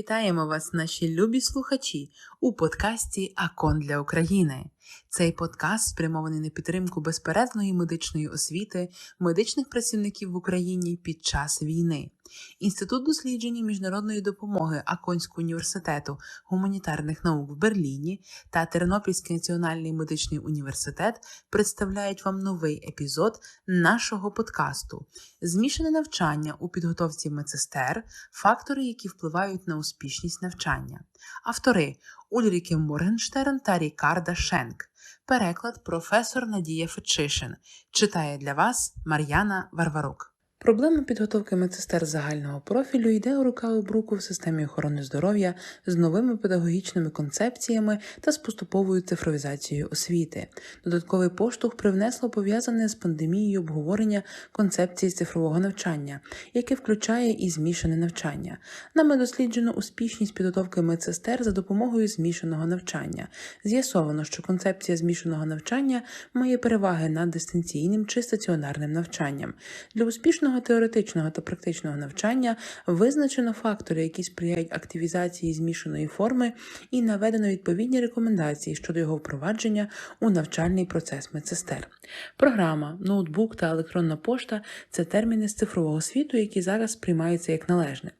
Вітаємо вас, наші любі слухачі, у подкасті Акон для України. Цей подкаст спрямований на підтримку безперервної медичної освіти медичних працівників в Україні під час війни. Інститут дослідження міжнародної допомоги Аконського університету гуманітарних наук в Берліні та Тернопільський національний медичний університет представляють вам новий епізод нашого подкасту Змішане навчання у підготовці медсестер, фактори, які впливають на успішність навчання. Автори Ульріке Моргенштерн та Рікарда Шенк. Переклад професор Надія Фечишин Читає для вас Мар'яна Варварук. Проблема підготовки медсестер загального профілю йде рука об руку в системі охорони здоров'я з новими педагогічними концепціями та з поступовою цифровізацією освіти. Додатковий поштовх привнесло пов'язане з пандемією обговорення концепції цифрового навчання, яке включає і змішане навчання. Нами досліджено успішність підготовки медсестер за допомогою змішаного навчання. З'ясовано, що концепція змішаного навчання має переваги над дистанційним чи стаціонарним навчанням. Для успішного теоретичного та практичного навчання визначено фактори, які сприяють активізації змішаної форми, і наведено відповідні рекомендації щодо його впровадження у навчальний процес медсестер. Програма, ноутбук та електронна пошта це терміни з цифрового світу, які зараз сприймаються як належне.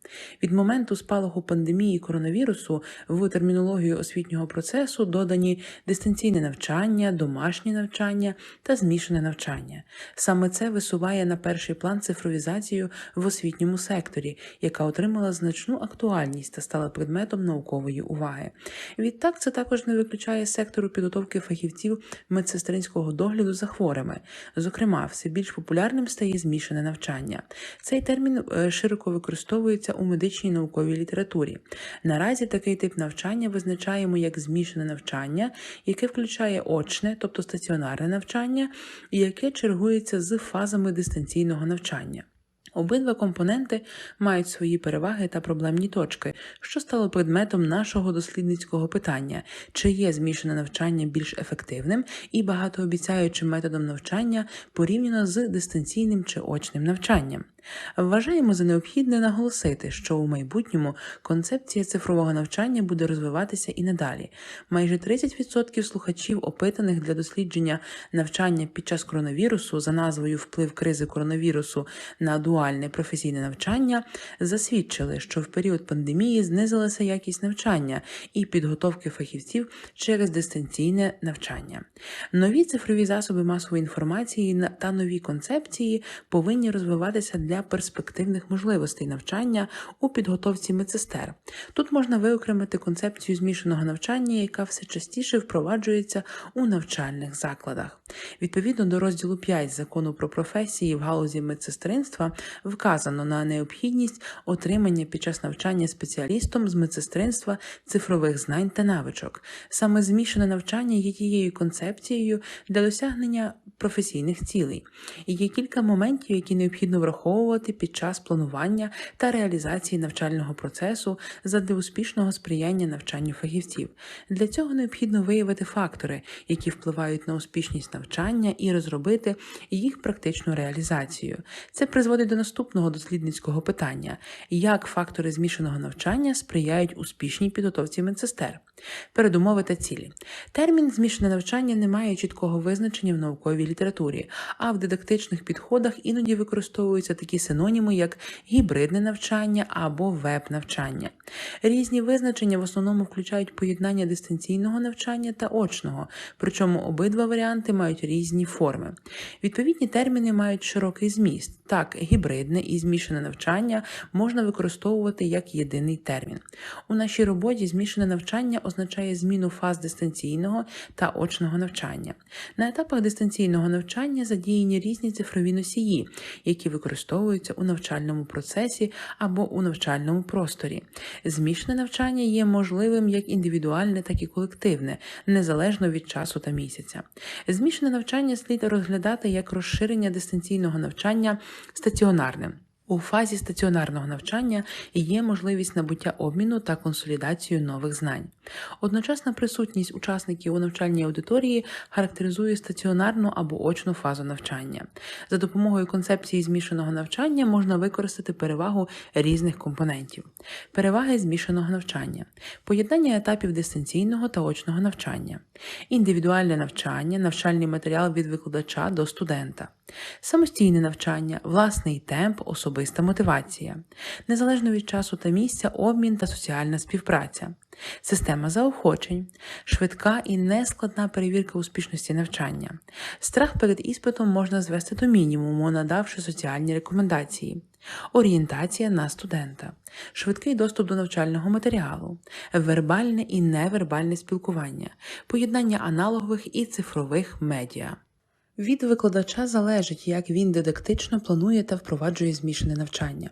Від моменту спалаху пандемії коронавірусу в термінологію освітнього процесу додані дистанційне навчання, домашнє навчання та змішане навчання. Саме це висуває на перший план цифровізацію в освітньому секторі, яка отримала значну актуальність та стала предметом наукової уваги. Відтак, це також не виключає сектору підготовки фахівців медсестринського догляду за хворими. Зокрема, все більш популярним стає змішане навчання. Цей термін е, широко використовується у медичній науковій літературі. Наразі такий тип навчання визначаємо як змішане навчання, яке включає очне, тобто стаціонарне навчання, і яке чергується з фазами дистанційного навчання. Обидва компоненти мають свої переваги та проблемні точки, що стало предметом нашого дослідницького питання, чи є змішане навчання більш ефективним і багатообіцяючим методом навчання порівняно з дистанційним чи очним навчанням. Вважаємо за необхідне наголосити, що у майбутньому концепція цифрового навчання буде розвиватися і надалі. Майже 30% слухачів, опитаних для дослідження навчання під час коронавірусу за назвою Вплив кризи коронавірусу на дуальне професійне навчання, засвідчили, що в період пандемії знизилася якість навчання і підготовки фахівців через дистанційне навчання. Нові цифрові засоби масової інформації та нові концепції повинні розвиватися для перспективних можливостей навчання у підготовці медсестер. Тут можна виокремити концепцію змішаного навчання, яка все частіше впроваджується у навчальних закладах. Відповідно до розділу 5 закону про професії в галузі медсестринства вказано на необхідність отримання під час навчання спеціалістом з медсестринства цифрових знань та навичок. Саме змішане навчання є тією концепцією для досягнення професійних цілей. І є кілька моментів, які необхідно враховувати під час планування та реалізації навчального процесу задля успішного сприяння навчанню фахівців. Для цього необхідно виявити фактори, які впливають на успішність навчання, і розробити їх практичну реалізацію. Це призводить до наступного дослідницького питання: як фактори змішаного навчання сприяють успішній підготовці медсестер. Передумови та цілі. Термін змішане навчання не має чіткого визначення в науковій літературі, а в дидактичних підходах іноді використовуються такі синоніми, як гібридне навчання або веб-навчання. Різні визначення в основному включають поєднання дистанційного навчання та очного, причому обидва варіанти мають різні форми. Відповідні терміни мають широкий зміст. Так, гібридне і змішане навчання можна використовувати як єдиний термін. У нашій роботі змішане навчання означає зміну фаз дистанційного та очного навчання. На етапах дистанційного навчання задіяні різні цифрові носії, які використовуються у навчальному процесі або у навчальному просторі. Змішане навчання є можливим як індивідуальне, так і колективне, незалежно від часу та місяця. Змішане навчання слід розглядати як розширення дистанційного навчання стаціонарним. У фазі стаціонарного навчання є можливість набуття обміну та консолідацію нових знань. Одночасна присутність учасників у навчальній аудиторії характеризує стаціонарну або очну фазу навчання. За допомогою концепції змішаного навчання можна використати перевагу різних компонентів. Переваги змішаного навчання, поєднання етапів дистанційного та очного навчання, індивідуальне навчання, навчальний матеріал від викладача до студента. Самостійне навчання, власний темп, особиста мотивація, незалежно від часу та місця, обмін та соціальна співпраця, система заохочень, швидка і нескладна перевірка успішності навчання. Страх перед іспитом можна звести до мінімуму, надавши соціальні рекомендації. Орієнтація на студента, швидкий доступ до навчального матеріалу, вербальне і невербальне спілкування, поєднання аналогових і цифрових медіа. Від викладача залежить, як він дидактично планує та впроваджує змішане навчання.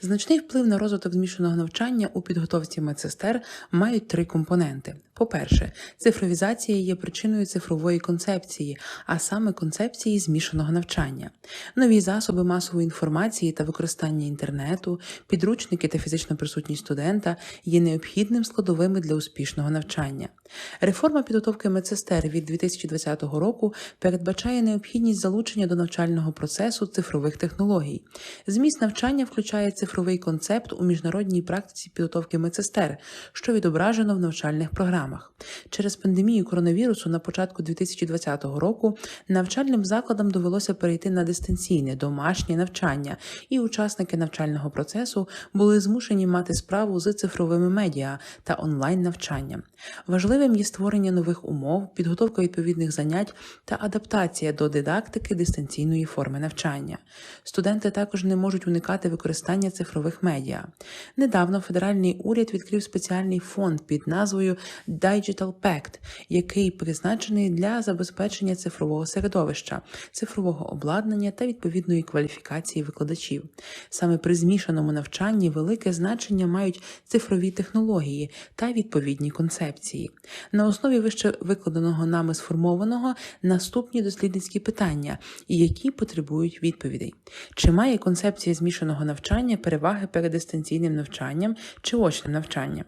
Значний вплив на розвиток змішаного навчання у підготовці медсестер мають три компоненти. По-перше, цифровізація є причиною цифрової концепції, а саме концепції змішаного навчання. Нові засоби масової інформації та використання інтернету, підручники та фізична присутність студента є необхідним складовими для успішного навчання. Реформа підготовки медсестер від 2020 року передбачає необхідність залучення до навчального процесу цифрових технологій. Зміст навчання включає цифровий концепт у міжнародній практиці підготовки медсестер, що відображено в навчальних програмах. Через пандемію коронавірусу на початку 2020 року навчальним закладам довелося перейти на дистанційне домашнє навчання, і учасники навчального процесу були змушені мати справу з цифровими медіа та онлайн навчанням. Важливим є створення нових умов, підготовка відповідних занять та адаптація до дидактики дистанційної форми навчання. Студенти також не можуть уникати використання цифрових медіа. Недавно федеральний уряд відкрив спеціальний фонд під назвою Digital Pact, який призначений для забезпечення цифрового середовища, цифрового обладнання та відповідної кваліфікації викладачів. Саме при змішаному навчанні велике значення мають цифрові технології та відповідні концепції. На основі вище викладеного нами сформованого наступні дослідницькі питання, які потребують відповідей. Чи має концепція змішаного навчання переваги перед дистанційним навчанням чи очним навчанням?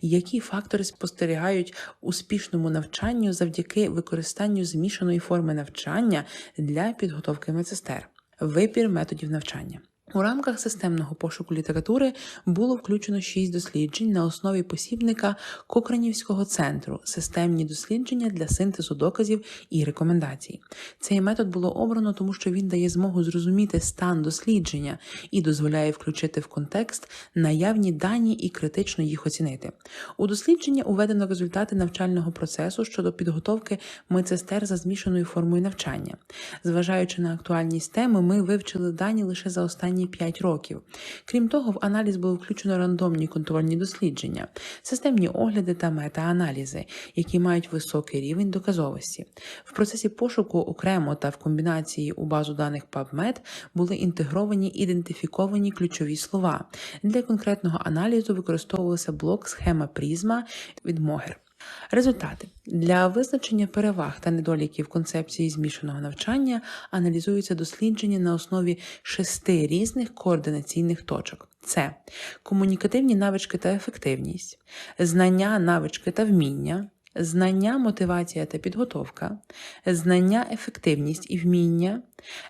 Які фактори спостерігають успішному навчанню завдяки використанню змішаної форми навчання для підготовки медсестер? Вибір методів навчання. У рамках системного пошуку літератури було включено шість досліджень на основі посібника Кокранівського центру системні дослідження для синтезу доказів і рекомендацій. Цей метод було обрано, тому що він дає змогу зрозуміти стан дослідження і дозволяє включити в контекст наявні дані і критично їх оцінити. У дослідження уведено результати навчального процесу щодо підготовки медсестер за змішаною формою навчання. Зважаючи на актуальність теми, ми вивчили дані лише за останні 5 років. Крім того, в аналіз було включено рандомні контрольні дослідження, системні огляди та мета-аналізи, які мають високий рівень доказовості. В процесі пошуку окремо та в комбінації у базу даних PubMed були інтегровані ідентифіковані ключові слова. Для конкретного аналізу використовувався блок схема призма від Могер. Результати для визначення переваг та недоліків концепції змішаного навчання аналізуються дослідження на основі шести різних координаційних точок: це комунікативні навички та ефективність, знання, навички та вміння. Знання, мотивація та підготовка, знання, ефективність і вміння,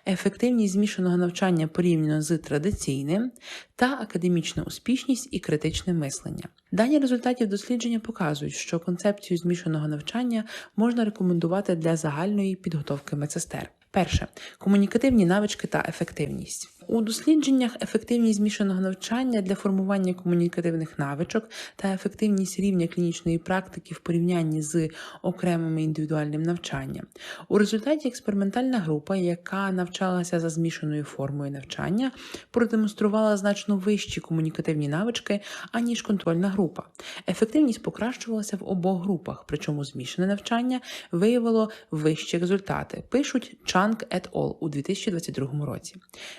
ефективність змішаного навчання порівняно з традиційним та академічна успішність і критичне мислення. Дані результатів дослідження показують, що концепцію змішаного навчання можна рекомендувати для загальної підготовки медсестер. Перше комунікативні навички та ефективність. У дослідженнях ефективність змішаного навчання для формування комунікативних навичок та ефективність рівня клінічної практики в порівнянні з окремим індивідуальним навчанням. У результаті експериментальна група, яка навчалася за змішаною формою навчання, продемонструвала значно вищі комунікативні навички, аніж контрольна група. Ефективність покращувалася в обох групах, причому змішане навчання виявило вищі результати. Пишуть Chang et al. у 2022 році.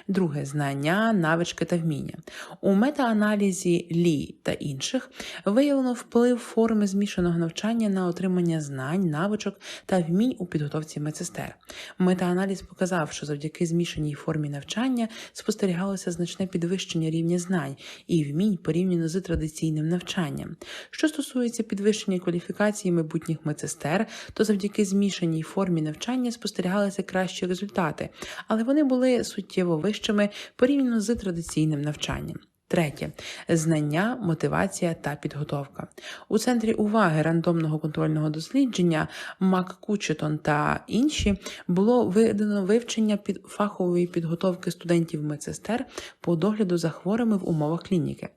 Друге Друге знання, навички та вміння. У метааналізі Лі та інших виявлено вплив форми змішаного навчання на отримання знань, навичок та вмінь у підготовці медсестер. Метааналіз показав, що завдяки змішаній формі навчання спостерігалося значне підвищення рівня знань і вмінь порівняно з традиційним навчанням. Що стосується підвищення кваліфікації майбутніх медсестер, то завдяки змішаній формі навчання спостерігалися кращі результати, але вони були суттєво вищими порівняно з традиційним навчанням. Третє знання, мотивація та підготовка. У центрі уваги рандомного контрольного дослідження МакКучетон та інші було видано вивчення під фахової підготовки студентів медсестер по догляду за хворими в умовах клініки.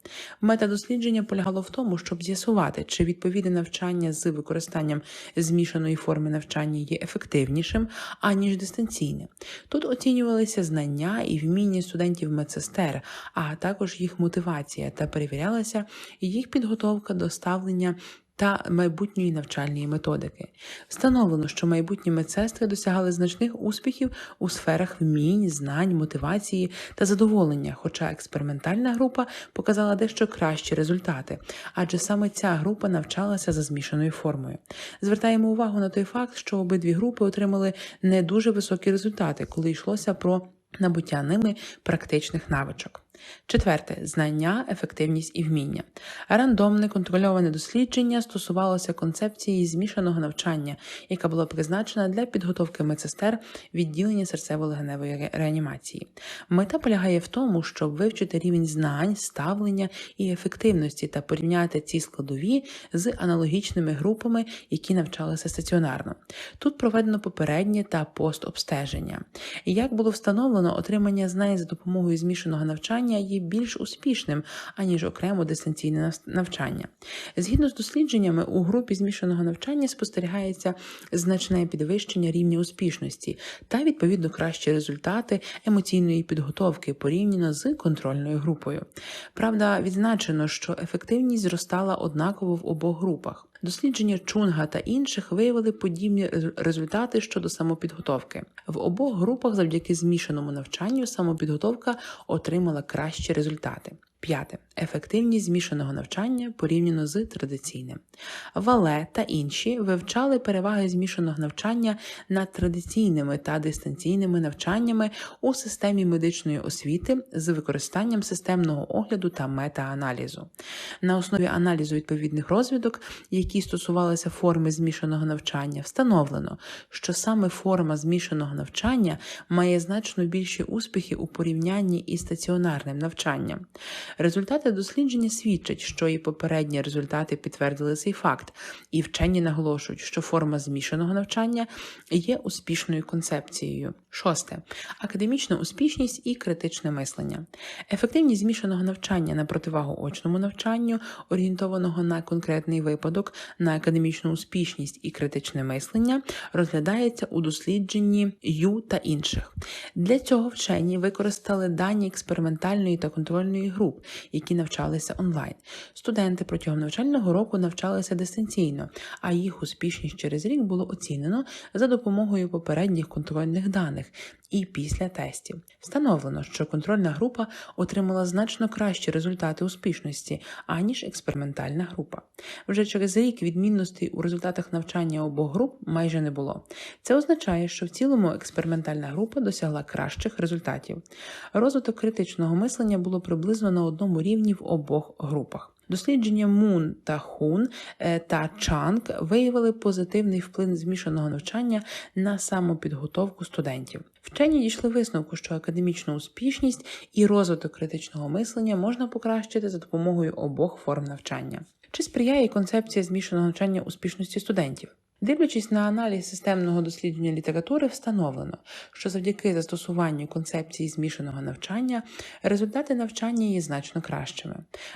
Мета дослідження полягало в тому, щоб з'ясувати, чи відповідне навчання з використанням змішаної форми навчання є ефективнішим аніж дистанційне. Тут оцінювалися знання і вміння студентів медсестер, а також їх мотивація та перевірялася їх підготовка до ставлення та майбутньої навчальної методики. Встановлено, що майбутні медсестри досягали значних успіхів у сферах вмінь, знань, мотивації та задоволення, хоча експериментальна група показала дещо кращі результати, адже саме ця група навчалася за змішаною формою. Звертаємо увагу на той факт, що обидві групи отримали не дуже високі результати, коли йшлося про набуття ними практичних навичок. Четверте знання, ефективність і вміння. Рандомне контрольоване дослідження стосувалося концепції змішаного навчання, яка була призначена для підготовки медсестер відділення серцево-легеневої реанімації. Мета полягає в тому, щоб вивчити рівень знань, ставлення і ефективності та порівняти ці складові з аналогічними групами, які навчалися стаціонарно. Тут проведено попереднє та постобстеження. Як було встановлено, отримання знань за допомогою змішаного навчання є більш успішним, аніж окремо дистанційне навчання. Згідно з дослідженнями, у групі змішаного навчання спостерігається значне підвищення рівня успішності та відповідно кращі результати емоційної підготовки порівняно з контрольною групою. Правда, відзначено, що ефективність зростала однаково в обох групах. Дослідження Чунга та інших виявили подібні результати щодо самопідготовки. В обох групах завдяки змішаному навчанню самопідготовка отримала кращі результати. П'яте ефективність змішаного навчання порівняно з традиційним. Вале та інші вивчали переваги змішаного навчання над традиційними та дистанційними навчаннями у системі медичної освіти з використанням системного огляду та метааналізу. На основі аналізу відповідних розвідок, які стосувалися форми змішаного навчання, встановлено, що саме форма змішаного навчання має значно більші успіхи у порівнянні із стаціонарним навчанням. Результати дослідження свідчать, що і попередні результати підтвердили цей факт, і вчені наголошують, що форма змішаного навчання є успішною концепцією. Шосте академічна успішність і критичне мислення. Ефективність змішаного навчання на противагу очному навчанню, орієнтованого на конкретний випадок, на академічну успішність і критичне мислення, розглядається у дослідженні Ю та інших. Для цього вчені використали дані експериментальної та контрольної груп, які навчалися онлайн. Студенти протягом навчального року навчалися дистанційно, а їх успішність через рік було оцінено за допомогою попередніх контрольних даних і після тестів. Встановлено, що контрольна група отримала значно кращі результати успішності, аніж експериментальна група. Вже через рік відмінностей у результатах навчання обох груп майже не було. Це означає, що в цілому експериментальна група досягла кращих результатів. Розвиток критичного мислення було приблизно на одному рівні в обох групах. Дослідження Мун та Хун е, та Чанг виявили позитивний вплив змішаного навчання на самопідготовку студентів. Вчені дійшли висновку, що академічну успішність і розвиток критичного мислення можна покращити за допомогою обох форм навчання. Чи сприяє концепція змішаного навчання успішності студентів? Дивлячись на аналіз системного дослідження літератури, встановлено, що завдяки застосуванню концепції змішаного навчання результати навчання є значно кращими.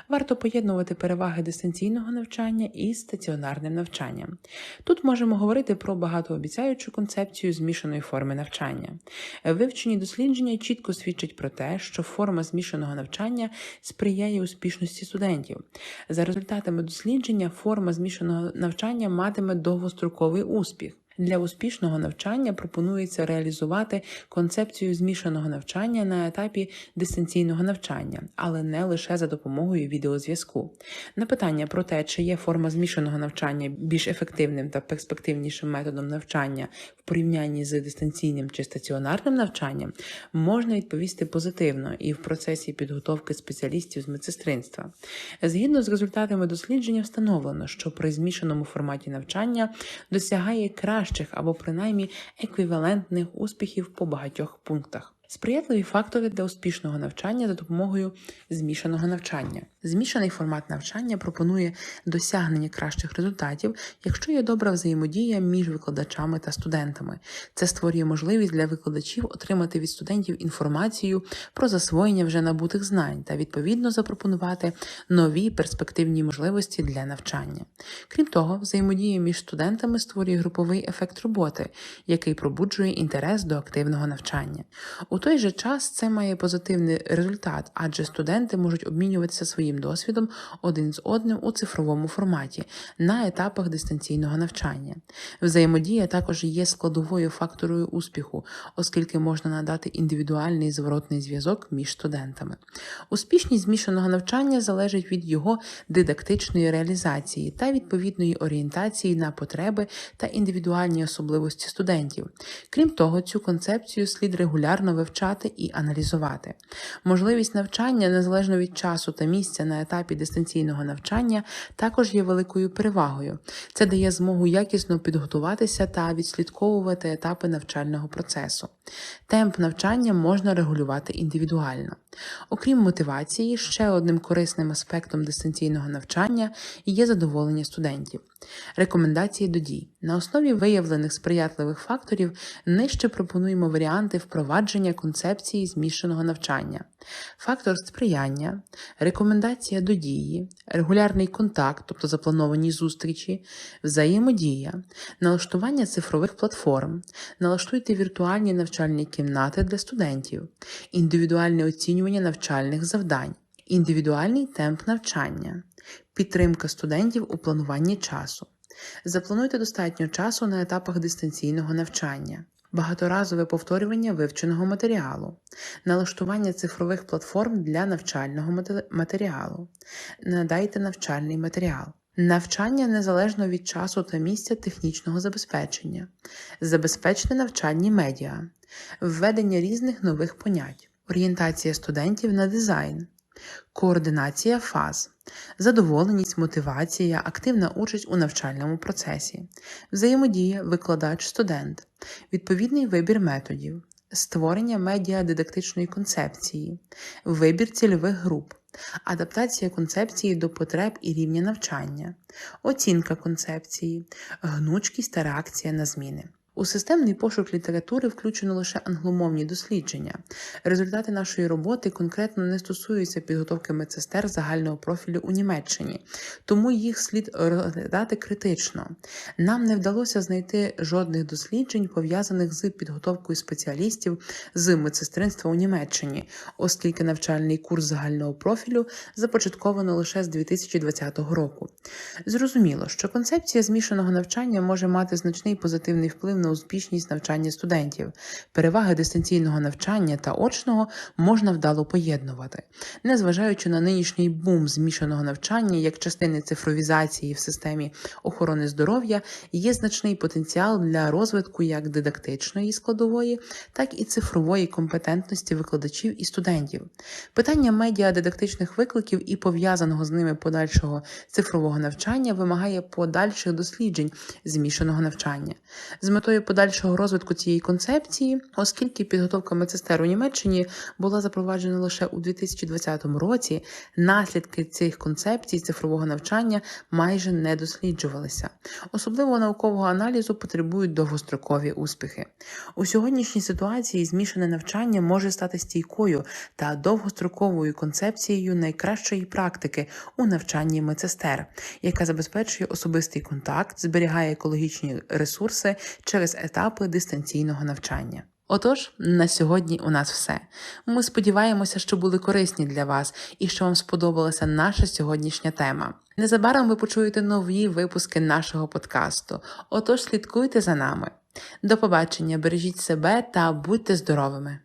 Варто поєднувати переваги дистанційного навчання із стаціонарним навчанням. Тут можемо говорити про багатообіцяючу концепцію змішаної форми навчання. Вивчені дослідження чітко свідчать про те, що форма змішаного навчання сприяє успішності студентів. За результатами дослідження, форма змішаного навчання матиме довгостроковий успіх. Для успішного навчання пропонується реалізувати концепцію змішаного навчання на етапі дистанційного навчання, але не лише за допомогою відеозв'язку. На питання про те, чи є форма змішаного навчання більш ефективним та перспективнішим методом навчання в порівнянні з дистанційним чи стаціонарним навчанням, можна відповісти позитивно і в процесі підготовки спеціалістів з медсестринства. Згідно з результатами дослідження, встановлено, що при змішаному форматі навчання досягає кращих або принаймні еквівалентних успіхів по багатьох пунктах. Сприятливі фактори для успішного навчання за допомогою змішаного навчання. Змішаний формат навчання пропонує досягнення кращих результатів, якщо є добра взаємодія між викладачами та студентами. Це створює можливість для викладачів отримати від студентів інформацію про засвоєння вже набутих знань та відповідно запропонувати нові перспективні можливості для навчання. Крім того, взаємодія між студентами створює груповий ефект роботи, який пробуджує інтерес до активного навчання. У той же час це має позитивний результат, адже студенти можуть обмінюватися своїм досвідом один з одним у цифровому форматі на етапах дистанційного навчання. Взаємодія також є складовою факторою успіху, оскільки можна надати індивідуальний зворотний зв'язок між студентами. Успішність змішаного навчання залежить від його дидактичної реалізації та відповідної орієнтації на потреби та індивідуальні особливості студентів. Крім того, цю концепцію слід регулярно вивчати і аналізувати. Можливість навчання незалежно від часу та місця на етапі дистанційного навчання також є великою перевагою. Це дає змогу якісно підготуватися та відслідковувати етапи навчального процесу. Темп навчання можна регулювати індивідуально. Окрім мотивації, ще одним корисним аспектом дистанційного навчання є задоволення студентів. Рекомендації до дій. На основі виявлених сприятливих факторів нижче пропонуємо варіанти впровадження концепції змішаного навчання. Фактор сприяння, рекомендація до дії, регулярний контакт, тобто заплановані зустрічі, взаємодія, налаштування цифрових платформ, налаштуйте віртуальні навчальні кімнати для студентів, індивідуальне оцінювання навчальних завдань, індивідуальний темп навчання, підтримка студентів у плануванні часу. Заплануйте достатньо часу на етапах дистанційного навчання, багаторазове повторювання вивченого матеріалу, налаштування цифрових платформ для навчального матеріалу, надайте навчальний матеріал. Навчання незалежно від часу та місця технічного забезпечення, забезпечте навчальні медіа, введення різних нових понять, орієнтація студентів на дизайн, координація фаз, задоволеність, мотивація, активна участь у навчальному процесі, взаємодія, викладач-студент, відповідний вибір методів, створення медіадидактичної концепції, вибір цільових груп, адаптація концепції до потреб і рівня навчання, оцінка концепції, гнучкість та реакція на зміни. У системний пошук літератури включено лише англомовні дослідження. Результати нашої роботи конкретно не стосуються підготовки медсестер загального профілю у Німеччині, тому їх слід розглядати критично. Нам не вдалося знайти жодних досліджень, пов'язаних з підготовкою спеціалістів з медсестринства у Німеччині, оскільки навчальний курс загального профілю започатковано лише з 2020 року. Зрозуміло, що концепція змішаного навчання може мати значний позитивний вплив на успішність навчання студентів. Переваги дистанційного навчання та очного можна вдало поєднувати. Незважаючи на нинішній бум змішаного навчання як частини цифровізації в системі охорони здоров'я, є значний потенціал для розвитку як дидактичної складової, так і цифрової компетентності викладачів і студентів. Питання медіадидактичних викликів і пов'язаного з ними подальшого цифрового навчання вимагає подальших досліджень змішаного навчання. З метою подальшого розвитку цієї концепції, оскільки підготовка медсестер у Німеччині була запроваджена лише у 2020 році, наслідки цих концепцій цифрового навчання майже не досліджувалися. Особливо наукового аналізу потребують довгострокові успіхи. У сьогоднішній ситуації змішане навчання може стати стійкою та довгостроковою концепцією найкращої практики у навчанні медсестер, яка забезпечує особистий контакт, зберігає екологічні ресурси через етапи дистанційного навчання. Отож, на сьогодні у нас все. Ми сподіваємося, що були корисні для вас і що вам сподобалася наша сьогоднішня тема. Незабаром ви почуєте нові випуски нашого подкасту. Отож слідкуйте за нами. До побачення, бережіть себе та будьте здоровими!